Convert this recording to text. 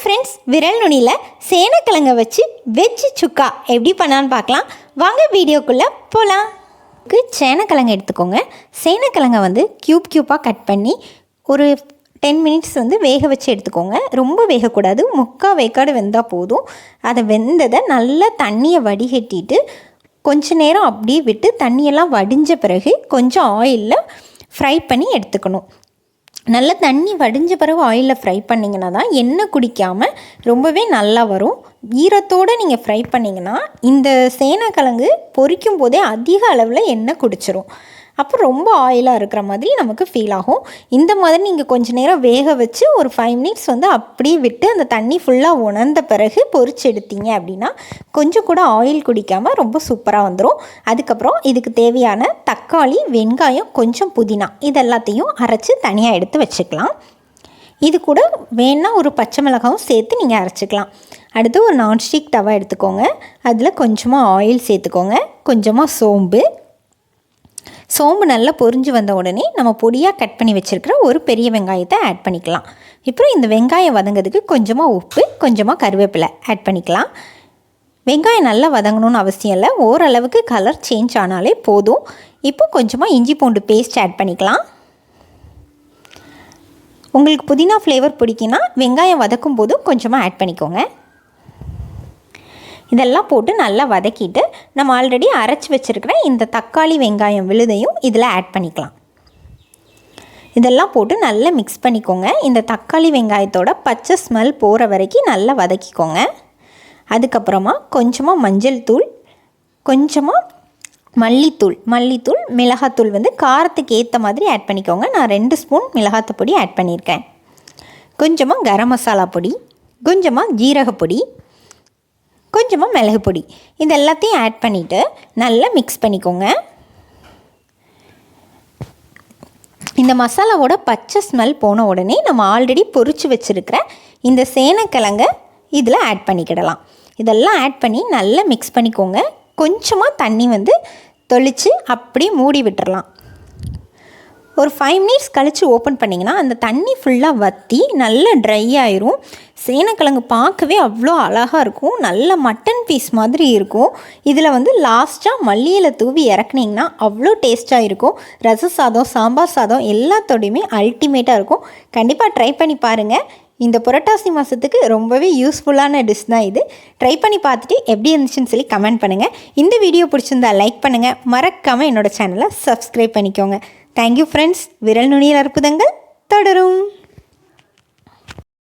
Friends விரல் நுனியில் சேனக்கிழங்க வச்சு வெஜ்ஜு சுக்கா எப்படி பண்ணான்னு பார்க்கலாம். வாங்க வீடியோக்குள்ளே போகலாம் சேனக்கிழங்கு எடுத்துக்கோங்க. சேனக்கிழங்க வந்து க்யூப் க்யூப்பாக கட் பண்ணி ஒரு டென் மினிட்ஸ் வந்து வேக வச்சு எடுத்துக்கோங்க. ரொம்ப வேகக்கூடாது. முக்கால் வேக்காடு வெந்தால் போதும். அதை வெந்ததை நல்லா தண்ணியை வடிகட்டிட்டு கொஞ்ச நேரம் அப்படியே விட்டு தண்ணியெல்லாம் வடிஞ்ச பிறகு கொஞ்சம் ஆயிலில் ஃப்ரை பண்ணி எடுத்துக்கணும். நல்ல தண்ணி வடிஞ்ச பிறகு ஆயிலில் ஃப்ரை பண்ணிங்கன்னா தான் எண்ணெய் குடிக்காமல் ரொம்பவே நல்லா வரும். ஈரத்தோடு நீங்கள் ஃப்ரை பண்ணிங்கன்னா இந்த சேனக்கிழங்கு பொரிக்கும் போதே அதிக அளவில் எண்ணெய் குடிச்சிரும். அப்போ ரொம்ப ஆயிலாக இருக்கிற மாதிரி நமக்கு ஃபீல் ஆகும். இந்த மாதிரி நீங்கள் கொஞ்ச நேரம் வேக வச்சு ஒரு ஃபைவ் மினிட்ஸ் வந்து அப்படியே விட்டு அந்த தண்ணி ஃபுல்லாக உணர்ந்த பிறகு பொறிச்சு எடுத்தீங்க அப்படின்னா கொஞ்சம் கூட ஆயில் குடிக்காமல் ரொம்ப சூப்பராக வந்துடும் அதுக்கப்புறம் இதுக்கு தேவையான தக்காளி வெங்காயம் கொஞ்சம் புதினா இதெல்லாத்தையும் அரைச்சி தனியாக எடுத்து வச்சுக்கலாம். இது கூட வேணால் ஒரு பச்சை மிளகாவும் சேர்த்து நீங்கள் அரைச்சிக்கலாம். அடுத்து ஒரு நான்ஸ்டிக் தவா எடுத்துக்கோங்க. அதில் கொஞ்சமாக ஆயில் சேர்த்துக்கோங்க. கொஞ்சமாக சோம்பு சோம்பு நல்லா பொரிஞ்சு வந்த உடனே நம்ம பொடியாக கட் பண்ணி வச்சுருக்கிற ஒரு பெரிய வெங்காயத்தை ஆட் பண்ணிக்கலாம். இப்போ இந்த வெங்காயம் வதங்கிறதுக்கு கொஞ்சமாக உப்பு கொஞ்சமாக கருவேப்பிலை ஆட் பண்ணிக்கலாம். வெங்காயம் நல்லா வதங்கணும்னு அவசியம் இல்லை. ஓரளவுக்கு கலர் சேஞ்ச் ஆனாலே போதும். இப்போ கொஞ்சமாக இஞ்சி பூண்டு பேஸ்ட் ஆட் பண்ணிக்கலாம். உங்களுக்கு புதினா ஃப்ளேவர் பிடிக்குன்னா வெங்காயம் வதக்கும் போதும் கொஞ்சமாக ஆட் பண்ணிக்கோங்க. இதெல்லாம் போட்டு நல்லா வதக்கிட்டு நம்ம ஆல்ரெடி அரைச்சி வச்சுருக்கிற இந்த தக்காளி வெங்காயம் விழுதையும் இதில் ஆட் பண்ணிக்கலாம். இதெல்லாம் போட்டு நல்லா மிக்ஸ் பண்ணிக்கோங்க. இந்த தக்காளி வெங்காயத்தோட பச்சை ஸ்மெல் போகிற வரைக்கும் நல்லா வதக்கிக்கோங்க. அதுக்கப்புறமா கொஞ்சமாக மஞ்சள் தூள் கொஞ்சமாக மல்லித்தூள் மல்லித்தூள் மிளகாத்தூள் வந்து காரத்துக்கு ஏற்ற மாதிரி ஆட் பண்ணிக்கோங்க. நான் ரெண்டு ஸ்பூன் மிளகாத்து பொடி ஆட் பண்ணியிருக்கேன். கொஞ்சமாக கரம் மசாலா பொடி கொஞ்சமாக ஜீரகப்பொடி கொஞ்சமாக மிளகு பொடி. இது எல்லாத்தையும் ஆட் பண்ணிவிட்டு நல்லா மிக்ஸ் பண்ணிக்கோங்க. இந்த மசாலாவோட பச்சை ஸ்மெல் போன உடனே நம்ம ஆல்ரெடி பொறிச்சு வச்சுருக்கிற இந்த சேனக்கிழங்க இதில் ஆட் பண்ணிக்கிடலாம். இதெல்லாம் ஆட் பண்ணி நல்லா மிக்ஸ் பண்ணிக்கோங்க. கொஞ்சமாக தண்ணி வந்து தொளித்து அப்படியே மூடி விட்டுறலாம். ஒரு ஃபைவ் மினிட்ஸ் கழித்து ஓப்பன் பண்ணிங்கன்னா அந்த தண்ணி ஃபுல்லாக வற்றி நல்லா ட்ரை ஆயிரும். சேனக்கிழங்கு பார்க்கவே அவ்வளோ அழகாக இருக்கும். நல்ல மட்டன் பீஸ் மாதிரி இருக்கும். இதில் வந்து லாஸ்ட்டாக மல்லியில் தூவி இறக்குனிங்கன்னா அவ்வளோ டேஸ்ட்டாக இருக்கும். ரச சாதம் சாம்பார் சாதம் எல்லாத்தோடையுமே அல்டிமேட்டாக இருக்கும். கண்டிப்பாக ட்ரை பண்ணி பாருங்கள் இந்த புரட்டாசி மாதத்துக்கு ரொம்பவே யூஸ்ஃபுல்லான டிஷ் தான் இது. ட்ரை பண்ணி பார்த்துட்டு எப்படி இருந்துச்சுன்னு சொல்லி கமெண்ட் பண்ணுங்கள் இந்த வீடியோ பிடிச்சிருந்தா லைக் பண்ணுங்கள் மறக்காமல் என்னோடய சேனலை சப்ஸ்கிரைப் பண்ணிக்கோங்க. தேங்க்யூ ஃப்ரெண்ட்ஸ் விரல் நுனியில் அற்புதங்கள் தொடரும்.